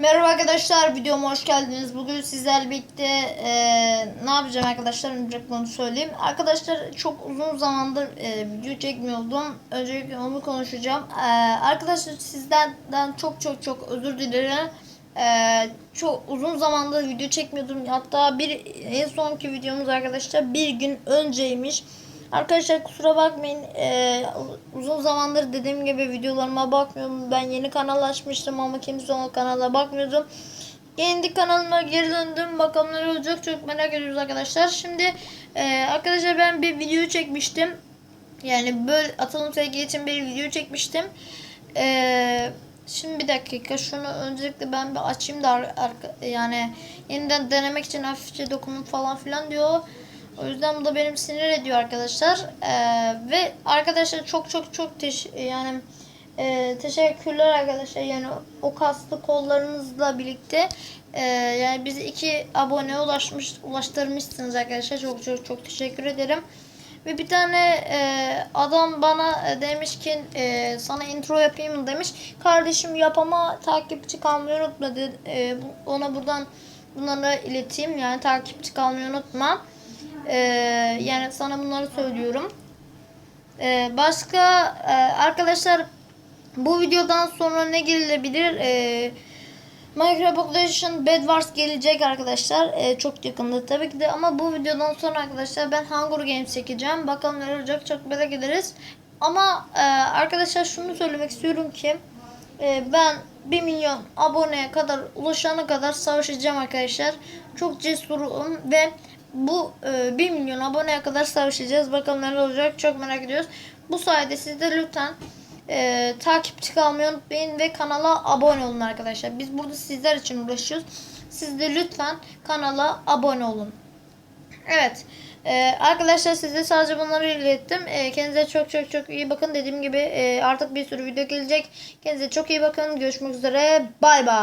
Merhaba arkadaşlar videoma hoş geldiniz. Bugün sizlerle birlikte eee, ne yapacağım arkadaşlar öncelikle onu söyleyeyim. Arkadaşlar çok uzun zamandır eee, video çekmiyordum. Öncelikle onu konuşacağım. Eee, arkadaşlar sizden çok çok çok özür dilerim. Eee, çok uzun zamandır video çekmiyordum. Hatta bir en sonki videomuz arkadaşlar bir gün önceymiş. Arkadaşlar kusura bakmayın. Ee, uzun zamandır dediğim gibi videolarıma bakmıyorum. Ben yeni kanal açmıştım ama kimse o kanala bakmıyordum. Kendi kanalıma geri döndüm. Bakalım ne olacak çok merak ediyoruz arkadaşlar. Şimdi e, arkadaşlar ben bir video çekmiştim. Yani böyle atılım sevgi için bir video çekmiştim. Ee, şimdi bir dakika şunu öncelikle ben bir açayım da yani yeniden denemek için hafifçe dokunup falan filan diyor. O yüzden bu da benim sinir ediyor arkadaşlar. Ee, ve arkadaşlar çok çok çok teş yani e, teşekkürler arkadaşlar. Yani o kaslı kollarınızla birlikte e, yani bizi iki abone ulaşmış ulaştırmışsınız arkadaşlar. Çok çok çok teşekkür ederim. Ve bir tane e, adam bana e, demiş ki e, sana intro yapayım demiş. Kardeşim yap ama takipçi kalmayı unutma dedi. E, ona buradan bunları ileteyim. Yani takipçi kalmayı unutma. Ee, yani sana bunları söylüyorum. Ee, başka e, arkadaşlar bu videodan sonra ne gelebilir? Ee, Minecraft Population Bed Wars gelecek arkadaşlar. Ee, çok yakında tabii ki de ama bu videodan sonra arkadaşlar ben Hunger Games çekeceğim. Bakalım ne olacak çok merak ederiz. Ama e, arkadaşlar şunu söylemek istiyorum ki e, ben 1 milyon aboneye kadar ulaşana kadar savaşacağım arkadaşlar. Çok cesurum ve bu e, 1 milyon aboneye kadar savaşacağız. Bakalım neler olacak çok merak ediyoruz. Bu sayede siz de lütfen e, takipçi kalmayı unutmayın ve kanala abone olun arkadaşlar. Biz burada sizler için uğraşıyoruz. Siz de lütfen kanala abone olun. Evet. Ee, arkadaşlar size sadece bunları ilettim. Ee, kendinize çok çok çok iyi bakın. Dediğim gibi e, artık bir sürü video gelecek. Kendinize çok iyi bakın. Görüşmek üzere. Bay bay.